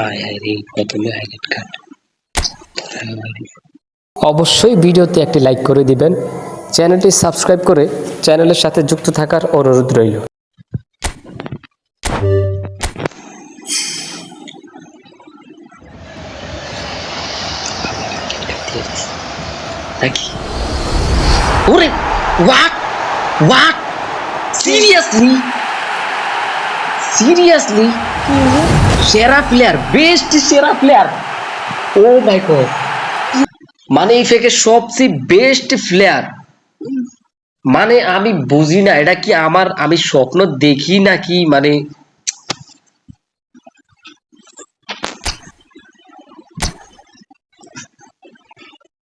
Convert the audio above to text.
আয় আয় রে প্রথমে হাইলাইট কাট অবশ্যই ভিডিওতে একটি লাইক করে দিবেন। চ্যানেলটি সাবস্ক্রাইব করে চ্যানেলের সাথে যুক্ত থাকার অনুরোধ রইল। নাকি? ওরে হোয়াট হোয়াট সিরিয়াসলি সিরিয়াসলি সেরা প্লেয়ার বেস্ট সেরা প্লেয়ার ও মাই গড মানে এই ফেকে সবচেয়ে বেস্ট প্লেয়ার মানে আমি বুঝি না, এটা কি আমার, আমি স্বপ্ন দেখি নাকি? মানে